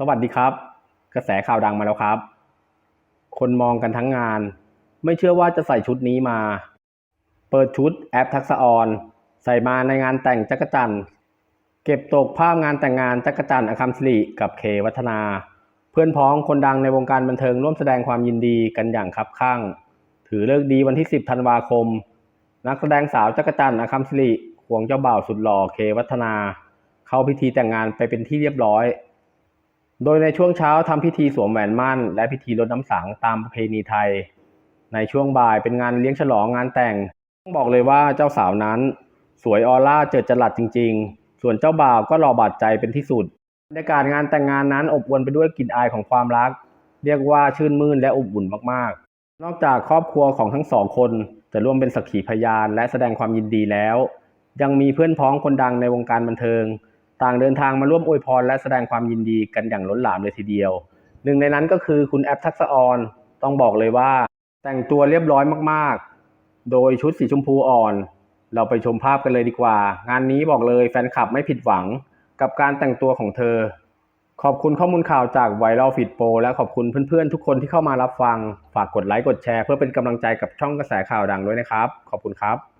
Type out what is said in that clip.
สวัสดีครับ กระแสข่าวดังมาแล้วครับ คนมองกันทั้งงาน ไม่เชื่อว่าจะใส่ชุดนี้มา เปิดชุดแอปทักษะออน ใส่มาในงานแต่งจักรจันทร์เก็บตกภาพงานแต่งงานจักรจันทร์อคัมศิริกับเควัฒนา เพื่อนพ้องคนดังในวงการบันเทิงร่วมแสดงความยินดีกันอย่างคับข้าง ถือเลิกดีวันที่ 10 ธันวาคม นักแสดงสาวจักรจันทร์อคัมศิริควงเจ้าบ่าวสุดหล่อเควัฒนา เข้าพิธีแต่งงานไปเป็นที่เรียบร้อย โดยในช่วงเช้าทำพิธีสวมแหวนมั่น และพิธีรดน้ำสังตามประเพณีไทย ในช่วงบ่ายเป็นงานเลี้ยงฉลองงานแต่งต้องบอกเลยว่าเจ้าสาวนั้น สวยออร่าเจิดจรัสจริง ๆ ส่วนเจ้าบ่าวก็หล่อบาดใจเป็นที่สุดบรรยากาศงานแต่งงานนั้นอบอวลไปด้วยกลิ่นอายของความรัก เรียกว่าชื่นมื่นและอบอุ่นมากๆ นอกจากครอบครัวของทั้งสองคนจะร่วมเป็นสักขีพยานและแสดงความยินดีแล้ว ยังมีเพื่อนพ้องคนดังในวงการบันเทิง ต่างเดินทางมาร่วมอวยพร และแสดงความยินดีกันอย่างล้นหลามเลยทีเดียว หนึ่งในนั้นก็คือคุณแอปทักษออนต้องบอกเลยว่า แต่งตัวเรียบร้อยมากๆ โดยชุดสีชมพูอ่อน เราไปชมภาพกันเลยดีกว่า งานนี้บอกเลยแฟนคลับไม่ผิดหวังกับการแต่งตัวของเธอ ขอบคุณข้อมูลข่าวจากไวรัลฟีดโปและขอบคุณเพื่อนๆ ทุกคนที่เข้ามารับฟัง ฝากกดไลค์กดแชร์เพื่อเป็นกำลังใจกับช่องกระแสข่าวดังด้วยนะครับ ขอบคุณครับ